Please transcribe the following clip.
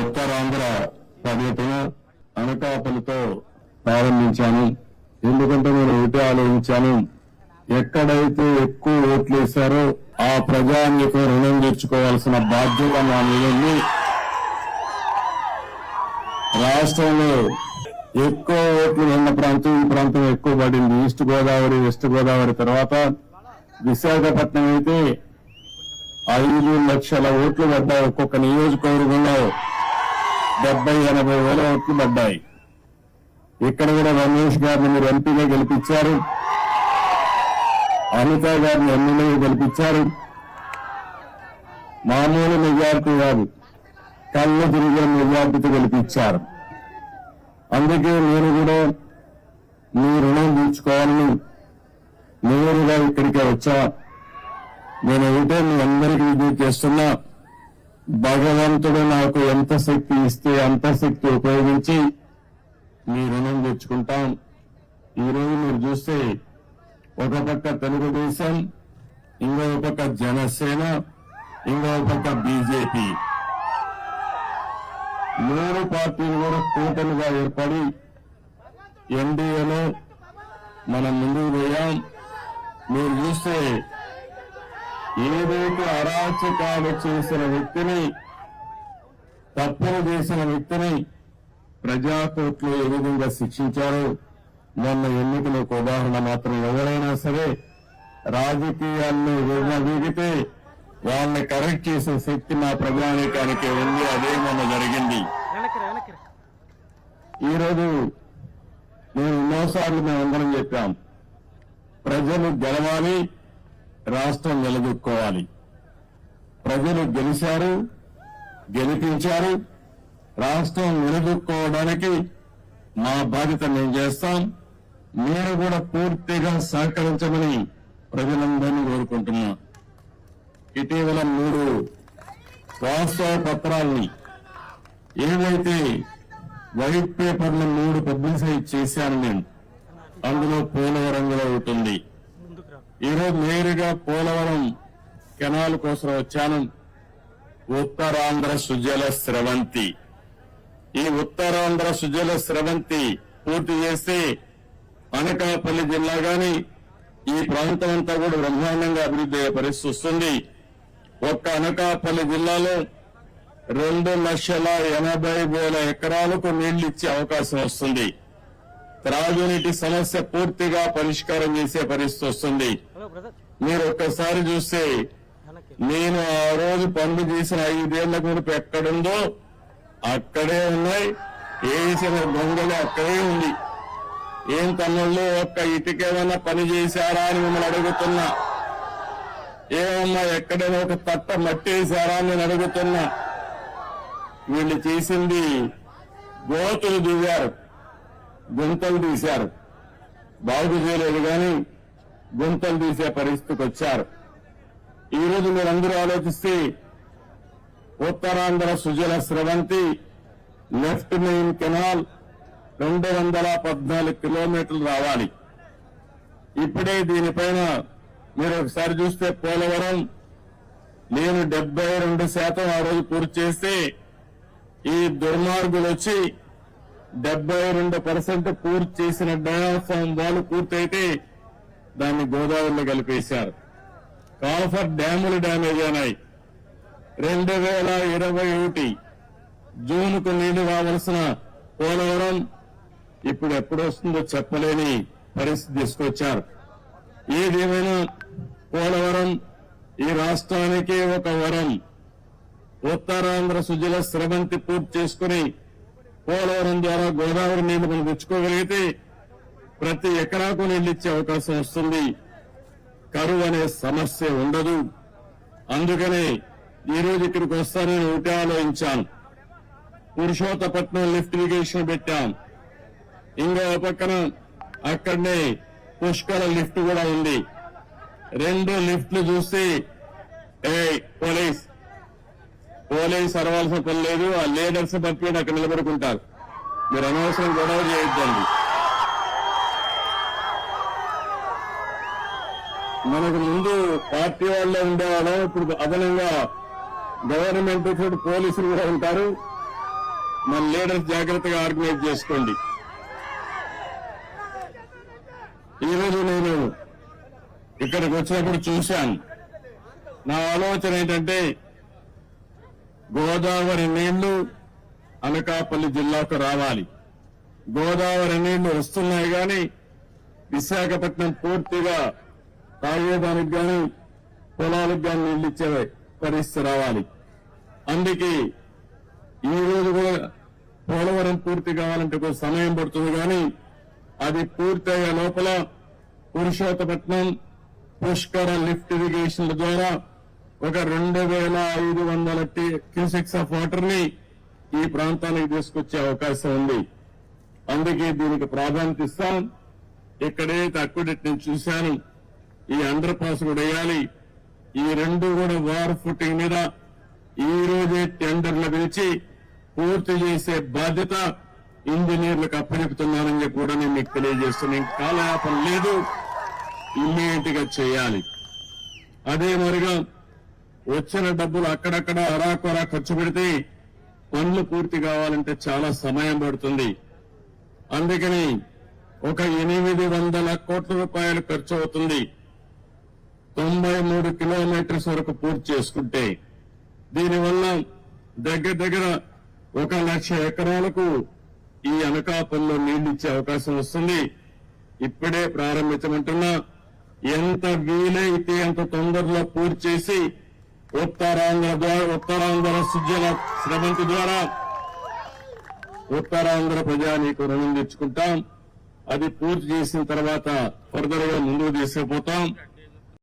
ఉత్తరాంధ్ర పర్యటన అనకాపల్లితో ప్రారంభించాను. ఎందుకంటే నేను ఒకటే ఆలోచించాను. ఎక్కడైతే ఎక్కువ ఓట్లు వేశారో ఆ ప్రజానికి రుణం తెచ్చుకోవాల్సిన బాధ్యత మా మీద రాష్ట్రంలో ఎక్కువ ఓట్లు ఉన్న ప్రాంతం ఈ ప్రాంతం ఎక్కువ పడింది. ఈస్ట్ గోదావరి వెస్ట్ గోదావరి తర్వాత విశాఖపట్నం అయితే ఐదు లక్షల ఓట్లు పడ్డాయి. ఒక్కొక్క నియోజకవర్గంలో డెబ్బై ఎనభై వేల ఓట్లు పడ్డాయి. ఇక్కడ కూడా రమేష్ గారిని మీరు ఎంపీగా గెలిపించారు. అనిత గారిని ఎమ్మెల్యేగా గెలిపించారు. మామూలు మెజార్టీ కాదు. కళ్ళు తిరిగే మెజార్టీతో గెలిపించారు. అందుకే నేను కూడా మీ రుణం తీర్చుకోవాలని నేరుగా ఇక్కడికే వచ్చా. నేను ఏమిటో మీ అందరికీ విజ్ఞప్తి చేస్తున్నా. భగవంతుడు నాకు ఎంత శక్తి ఇస్తే అంత శక్తి ఉపయోగించి మీ రుణం తెచ్చుకుంటాం. ఈ రోజు మీరు చూస్తే ఒక పక్క తెలుగుదేశం ఇంకో పక్క జనసేన ఇంకో పక్క బీజేపీ. మూడు పార్టీలు కూడా కూటమిగా ఏర్పడి ఎన్డీఏలో మనం ముందుకు పోయాం. మీరు చూస్తే ఏదైతే అరాచకాలు చేసిన వ్యక్తిని తప్పులు చేసిన వ్యక్తిని ప్రజాకోర్టులో ఏ విధంగా శిక్షించారో మొన్న ఎన్నికల ఒక ఉదాహరణ మాత్రం ఎవరైనా సరే రాజకీయాల్లో విడిగితే వాళ్ళని కరెక్ట్ చేసే శక్తి మా ప్రజానీకానికి ఉంది అదే మొన్న జరిగింది. ఈరోజు మేము ఎన్నోసార్లు మేమందరం చెప్పాం. ప్రజలు గెలవాలి రాష్ట్రం నిలదొక్కోవాలి. ప్రజలు గెలిచారు గెలిపించారు. రాష్ట్రం నిలదొక్కోవడానికి మా బాధ్యత మేము చేస్తాం. మీరు కూడా పూర్తిగా సహకరించమని ప్రజలందరినీ కోరుకుంటున్నా. ఇటీవల మూడు వాస్తవ పత్రాల్ని ఏవైతే వైట్ పేపర్లు మూడు పబ్లిసైజ్ చేశాను నేను అందులో పోలవరం ఉంటుంది ఈరోజు నేరుగా పోలవరం కెనాల్ కోసం వచ్చాను. ఉత్తరాంధ్ర సుజల స్రవంతి. ఈ ఉత్తరాంధ్ర సుజల స్రవంతి పూర్తి చేస్తే అనకాపల్లి జిల్లా గాని ఈ ప్రాంతం అంతా కూడా బ్రహ్మాండంగా అభివృద్ధి అయ్యే పరిస్థితి వస్తుంది. ఒక్క అనకాపల్లి జిల్లాలో రెండు లక్షల ఎనభై వేల ఎకరాలకు నీళ్ళు ఇచ్చే అవకాశం వస్తుంది. త్రాగునీటి సమస్య పూర్తిగా పరిష్కారం చేసే పరిస్థితి వస్తుంది. మీరు ఒక్కసారి చూస్తే నేను ఆ రోజు పనులు చేసిన ఐదేళ్ళ గుడిపు ఎక్కడుందో అక్కడే ఉన్నాయి. వేసిన దొంగలు అక్కడే ఉంది. ఏం తమ్ముళ్ళు ఒక్క ఇటుకేమైనా పని చేశారా అని మిమ్మల్ని అడుగుతున్నా. ఏమమ్మా ఎక్కడైనా ఒక తట్ట మట్టి వేశారా అని నేను అడుగుతున్నా. వీళ్ళు చేసింది గోతులు దిగారు గుంతలు తీశారు. బాగు చేయలేదు కానీ గుంతలు తీసే పరిస్థితికి వచ్చారు. ఈ రోజు మీరందరూ ఆలోచిస్తే Uttarandhra Sujala Sravanthi left main canal రెండు వందల పద్నాలుగు కిలోమీటర్లు రావాలి. ఇప్పుడే దీనిపైన మీరు ఒకసారి చూస్తే పోలవరం నేను డెబ్బై రెండు శాతం ఆ రోజు పూర్తి చేస్తే ఈ దుర్మార్గులు వచ్చి డెబ్బై రెండు పర్సెంట్ పూర్తి చేసిన డయాఫామ్ వాళ్ళు పూర్తయితే దాన్ని గోదావరిలో కలిపేశారు. కాఫర్ డ్యాములు డ్యామేజ్ అయినాయి. రెండు వేల ఇరవై ఒకటి జూన్కు నీళ్ళు రావాల్సిన పోలవరం ఇప్పుడు ఎప్పుడు వస్తుందో చెప్పలేని పరిస్థితి తీసుకొచ్చారు. ఏదేమైనా పోలవరం ఈ రాష్ట్రానికి ఒక వరం. ఉత్తరాంధ్ర సుజల స్రవంతి పూర్తి చేసుకుని పోలవరం ద్వారా గోదావరి నీళ్ళు మనం తెచ్చుకోగలిగితే ప్రతి ఎకరాకు నీళ్ళు ఇచ్చే అవకాశం వస్తుంది. కరువు అనే సమస్య ఉండదు. అందుకనే ఈ రోజు ఇక్కడికి వస్తానని ఒకటే ఆలోచించాను. పురుషోత్తపట్నం లిఫ్ట్ ఇరిగేషన్ పెట్టాం. ఇంకో పక్కన అక్కడనే పుష్కర లిఫ్ట్ కూడా ఉంది. రెండు లిఫ్ట్లు చూసి ఏ పోలీస్! పోలీస్ అరవాల్సిన పని లేదు. ఆ లీడర్స్ పంపి అక్కడ నిలబడుకుంటారు. మీరు అనవసరం గొడవ చేయొద్దండి. మనకు ముందు పార్టీ వాళ్ళే ఉండేవాళ్ళం. ఇప్పుడు అదనంగా గవర్నమెంట్ తోటి పోలీసులు కూడా ఉంటారు. మన లీడర్స్ జాగ్రత్తగా ఆర్గనైజ్ చేసుకోండి. ఈరోజు నేను ఇక్కడికి వచ్చినప్పుడు చూశాను. నా ఆలోచన ఏంటంటే గోదావరి నీళ్ళు అనకాపల్లి జిల్లాకు రావాలి. గోదావరి నీళ్ళు వస్తున్నాయి కానీ విశాఖపట్నం పూర్తిగా తాగేదానికి గాని పొలాలకు గాని నీళ్ళు ఇచ్చే పరిస్థితి రావాలి. అందుకే ఈ రోజు కూడా పోలవరం పూర్తి కావాలంటే కొంచెం సమయం పడుతుంది కానీ అది పూర్తయ్యే లోపల పురుషోత్తపట్నం పుష్కర లిఫ్ట్ ఇరిగేషన్ల ద్వారా ఒక రెండు వేల ఐదు వందల క్యూసెక్స్ ఆఫ్ వాటర్ని ఈ ప్రాంతానికి తీసుకొచ్చే అవకాశం ఉంది. అందుకే దీనికి ప్రాధాన్యత ఇస్తాం. ఎక్కడైతే అక్విడెట్ నేను చూశాను. ఈ అండర్ పాస్ కూడా వేయాలి. ఈ రెండు కూడా వార్ ఫుటింగ్ మీద ఈ రోజే టెండర్లు పిలిచి పూర్తి చేసే బాధ్యత ఇంజనీర్లకు అప్పచెపుతున్నానని చెప్పి కూడా నేను మీకు తెలియజేస్తున్నాను. కాలయాపన లేదు. ఇమ్మీడియట్గా చేయాలి. అదే మరిగా వచ్చిన డబ్బులు అక్కడక్కడ అరాకొరా ఖర్చు పెడితే పనులు పూర్తి కావాలంటే చాలా సమయం పడుతుంది. అందుకని ఒక ఎనిమిది వందల కోట్ల రూపాయలు ఖర్చు అవుతుంది. తొంభై మూడు కిలోమీటర్స్ వరకు పూర్తి చేసుకుంటే దీనివల్ల దగ్గర దగ్గర ఒక లక్ష ఎకరాలకు ఈ అనకాపల్లో నీళ్ళిచ్చే అవకాశం వస్తుంది. ఇప్పుడే ప్రారంభించమంటున్నా ఎంత వీలైతే అంత తొందరలో పూర్తి చేసి ఉత్తరాంధ్ర ఉత్తరాంధ్ర సుజల శ్రమంతి ద్వారా ఉత్తరాంధ్ర ప్రజానీకు రుణం తెచ్చుకుంటాం. అది పూర్తి చేసిన తర్వాత ఫర్దర్గా ముందుకు తీసుకుపోతాం.